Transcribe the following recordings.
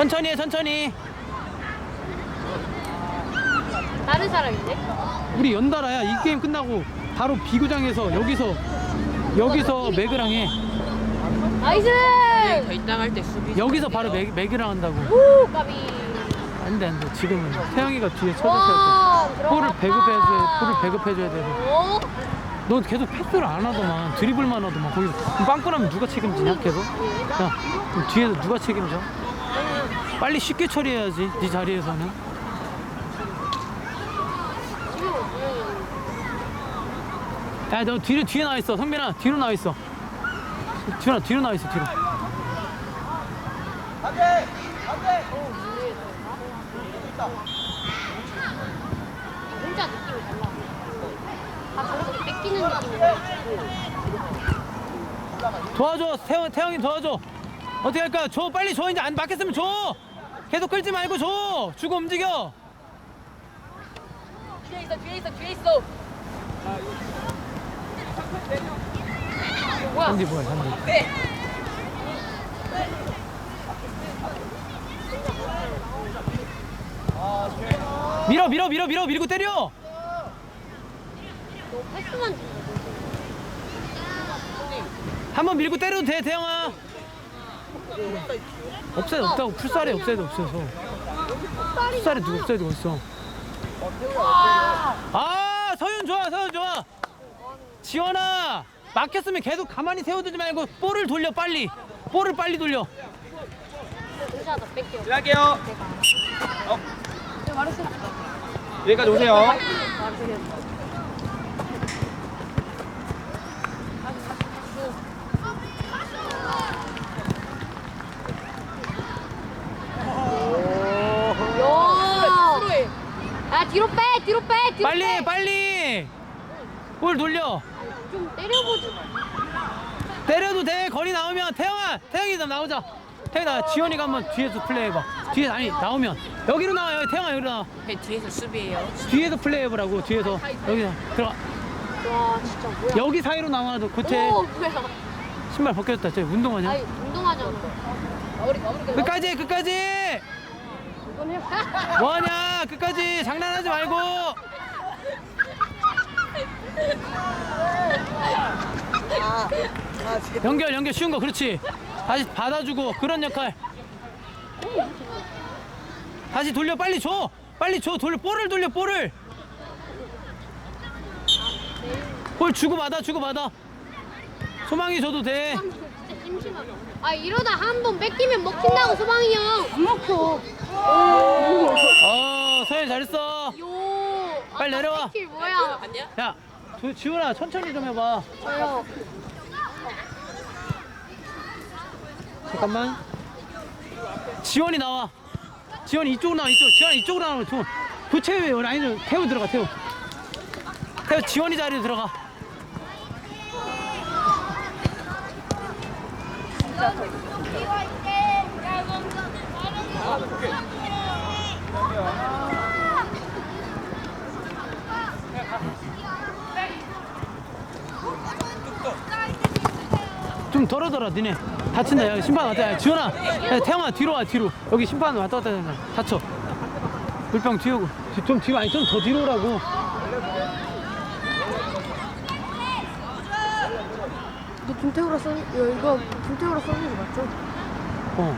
천천히 해 천천히 다른 사람인데? 우리 연달아야 이 게임 끝나고 바로 비구장에서 여기서 여기서 매그랑 해 나이스! 더 이따 할때 수비. 여기서 바로 매, 매그랑 한다고 오, 까비. 안돼 안돼 지금은 태영이가 뒤에 쳐줬어야 와, 돼 볼을 들어갔다. 배급해줘야 볼을 배급해줘야 돼. 오, 넌 계속 패스를 안 하더만 드리블만 하더만 거기서 빵꾸나면 누가 책임지냐 계속 야 그럼 뒤에서 누가 책임져 빨리 쉽게 처리해야지 네 자리에서는. 야너 뒤로 뒤에 나와 있어. 성빈아 뒤로 나와 있어. 뒤로 뒤로 나와 있어 뒤로. 혼자 느낌이 달라. 다 저렇게 뺏기는 느낌이야. 도와줘 태영, 태영이 도와줘. 어떻게 할까 줘 빨리 줘. 이제 안 맞겠으면 줘 계속 끌지 말고 줘. 주고 움직여. 뒤에 있어, 뒤에 있어, 뒤에 있어. 뭐야? 한디 뭐야 한디? 밀어 밀어 밀어 밀어. 밀고 때려. 너 패스만 주한번 밀고 때려도 돼 태영아 업사이드 없다고 풀살이 업사이드 없어서 풀살이 누구 업사이드가 없어 아 서윤 좋아 서윤 좋아 지원아 막혔으면 계속 가만히 세워두지 말고 볼을 돌려 빨리 볼을 빨리 돌려. 들어갈게요. 내가. 내가 말했어. 여기까지 오세요. 말했어. 야! 야 뒤로 빼 뒤로 빼 뒤로 빨리 빼. 빨리. 볼 돌려. 좀 때려보지 때려도 돼. 거리 나오면 태영아 태영이 좀 나오자. 태영이 나 지원이가 한번 뒤에서 플레이해봐. 뒤에 아니 나오면. 여기로 나와 여기 태영아 여기로 나와. 네, 뒤에서 수비해요. 뒤에서 플레이해보라고 뒤에서. 여기 들어가. 와 진짜 뭐야. 여기 사이로 나와도 굿해. 오 뭐야. 신발 벗겨졌다. 저 운동하냐? 아니 운동하잖아. 끝까지 해, 끝까지! 뭐하냐? 끝까지 장난하지 말고 연결 연결 쉬운 거 그렇지. 다시 받아주고 그런 역할. 다시 돌려 빨리 줘. 빨리 줘. 돌려 볼을 돌려 볼을. 볼 주고 받아 주고 받아. 소망이 줘도 돼. 아 이러다 한 번 뺏기면 먹힌다고 소방이 형안 먹혀. 어, 서현 잘했어. 요. 빨리 아까 내려와. 뺏길 뭐야? 야, 조, 지훈아 천천히 좀 해봐. 저요 잠깐만. 지원이 나와. 지원이 이쪽으로 나와. 이쪽. 지원이 이쪽으로 나와. 저, 교체 라인을 태우 들어가. 태우. 태우 지원이 자리에 들어가. 좀 덜어더라 니네. 다친다 야 심판 왔다. 야 지원아 야 태영아 뒤로 와 뒤로. 여기 심판 왔다 갔다 하잖아 다쳐. 물병 뒤오고. 뒤- 좀 뒤로 아니 좀 더 뒤로 오라고. 너 김태우라 써 이거 김태우라 써는 거 맞죠? 어.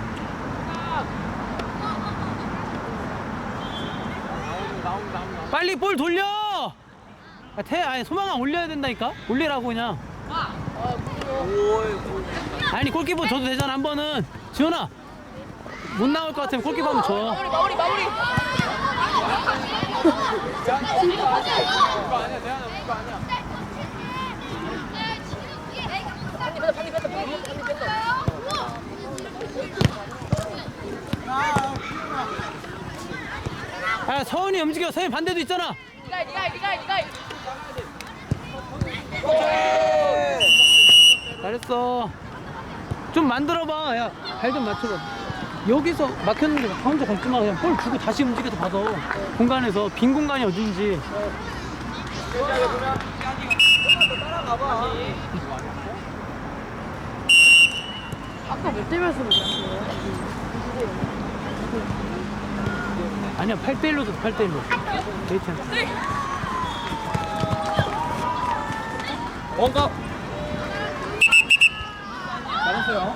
빨리 볼 돌려! 야, 태 아니 소망아 올려야 된다니까? 올리라고 그냥 아니 골키퍼 줘도 되잖아 한 번은. 지원아 못 나올 것 같으면 골키퍼 한번 줘. 마무리, 마무리. 아 서은이 움직여. 서은이 반대도 있잖아. 니가, 니가, 니가, 니가. 잘했어. 좀 만들어봐. 야 발 좀 맞춰봐. 여기서 막혔는데 혼자 밟지 마. 그냥 볼 주고 다시 움직여서 받아. 공간에서 빈 공간이 어딘지. 아까 몇 대면서 그랬어요? 아니야 8대 1로 줘 8대 1로 데이트 원가. 잘했어요.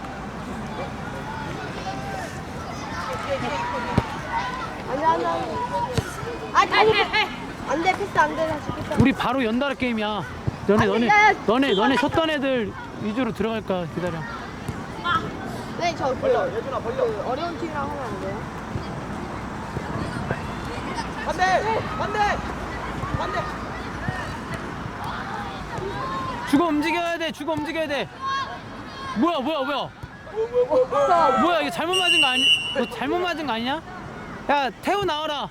안돼 안돼 안돼. 아 다시. 안돼 패스 안돼 다시 패스. 우리 바로 연달아 게임이야 너네 너네 너네 너네 쳤던 애들 위주로 들어갈까 기다려 네저그 그 어려운 팀이랑 하면 안 돼요? 반대. 반대. 반대. 죽어 움직여야 돼 죽어 움직여야 돼 뭐야 뭐야 뭐야? 뭐야 이거 잘못 맞은 거 아니 너 잘못 맞은 거 아니냐? 야 태우 나와라.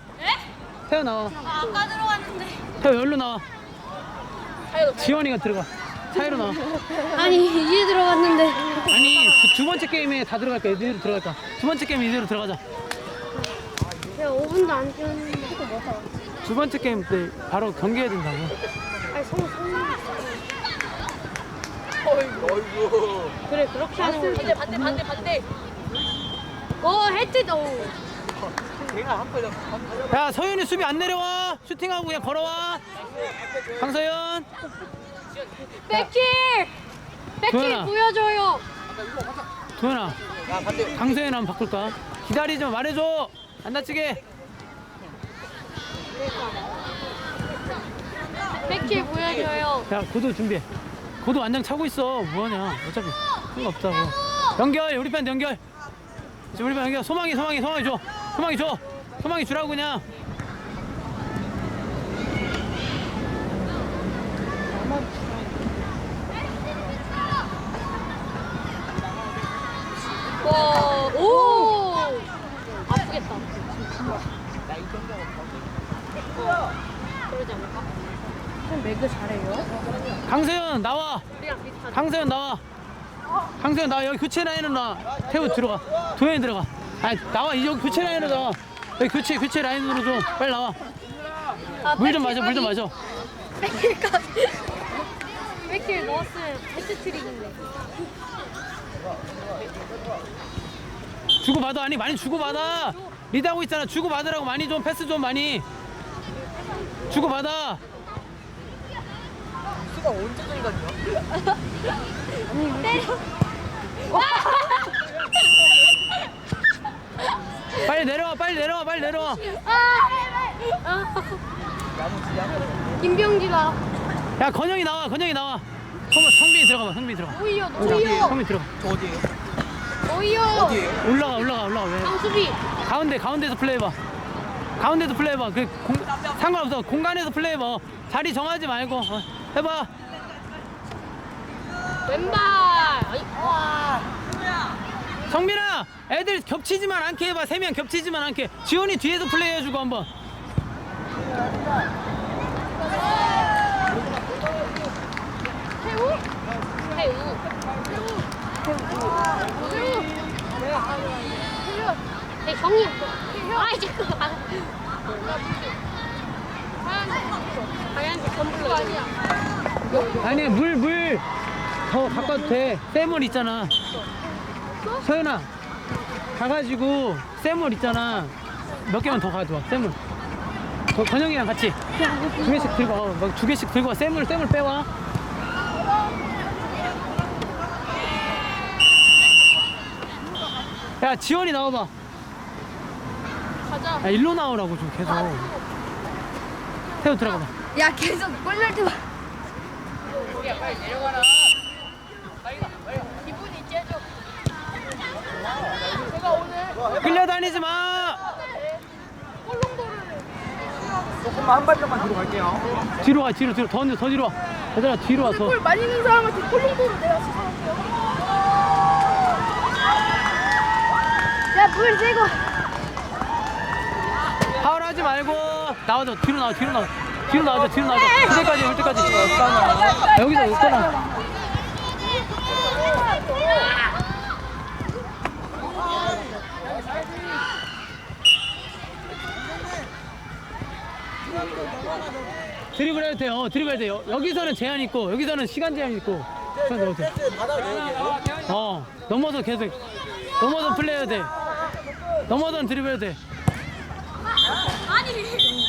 태우 나와. 아까 들어갔는데. 태우 열로 나와. 지원이가 들어가. 차이로 나와. 아니 이제 들어갔는데. 아니 그두 번째 게임에 다 들어갈까 이대로 들어갈까? 두 번째 게임 이대로 들어가자. 내가 5분도 안 뛰었는데. 두 번째 게임 때 바로 경기해야 된다고. 아니 성 성. 어이구. 그래 그렇게 하는 거지. 반대 반대 반대. 오 헤트 오. 걔가 한 번. 야 서윤이 수비 안 내려와 슈팅하고 그냥 걸어와 강서윤 백킬. 백킬 도현아. 보여줘요. 도현아 야 반대. 강서윤 한번 바꿀까 기다리지 마 말해줘 안 다치게 백킬 보여줘요. 야 고도 준비해 고도 완장 차고 있어. 뭐하냐? 어차피 상관없다고. 연결 우리 편 연결. 지금 우리 편 연결. 소망이 소망이 소망이 줘. 소망이 줘. 소망이 주라고 그냥. 와, 오! 아프겠다. 그러지 않을까? 매그 잘해요? 강서윤 나와. 강서윤 나와. 강서윤 나와 여기 교체 라인으로 나와 태우 들어가. 도현이 들어가. 아니 나와. 이 여기 교체 라인으로 나와. 여기 교체 교체 라인으로 좀 빨리 나와. 아, 물좀 마셔 물 좀 마셔 백킬까지. 백킬 넣었으면 헤트트릭인데. 주고받아. 아니 많이 주고받아. 리드하고 있잖아. 주고받으라고 많이 좀 패스 좀 많이. 주고받아. 수 가 언제 전이거든요. 빨리 내려와 빨리 내려와 빨리 내려와 아! 김병지가 야 건영이 나와 건영이 나와 성, 성빈이 들어가봐 성빈이 들어가 오이요, 오이요, 성빈이 들어가 저 어디에요? 오이요. 어디에요? 올라가 올라가 올라가 왜 강수비. 가운데 가운데서 플레이해봐 가운데서 플레이해봐 그 공, 상관없어 공간에서 플레이해봐 자리 정하지 말고 어, 해봐 왼발. 와. 성빈아 애들 겹치지만 않게 해봐 세 명 겹치지만 않게 지원이 뒤에서 플레이해주고 한번 태우? 태우. 태우. 태우. 내 형이. 아이 잠깐. 하얀색 선블로 아니 물 물. 더 바꿔도 돼. 쇠물 있잖아. 서연아 가가지고 쇠물 있잖아. 몇 개만 더 가져와 쇠물. 저 건영이랑 같이. 두 개씩 들고 와. 막두 개씩 들고 와. 쇠물 쇠물 빼와. 야 지원이 나와봐. 가자. 야 일로 나오라고 좀 계속 태우 들어가봐 야 계속 골날 때만. 기분이 째져. 끌려다니지 마 조금만 한 발짝만 뒤로 갈게요. 뒤로 와 뒤로 뒤로 더, 언제 더 뒤로 와 얘들아 뒤로 와서 골 많이 넣는 사람한테 콜롱도로 내가 수상할게요. 야물 세고. 파울하지 말고 나와줘. 뒤로 나와 뒤로 나와. 뒤로 나와줘 뒤로 나와줘. 그때까지 올 때까지. 여기서 있잖아 드리블 해도 돼요. 드리블 해도 돼요. 여기서는 제한 있고 여기서는 시간 제한 있고. 시간 넣어도 돼. 어 넘어서 계속. 넘어서 플레이 해야 돼. 넘어서 드리블 해도 돼 Daddy!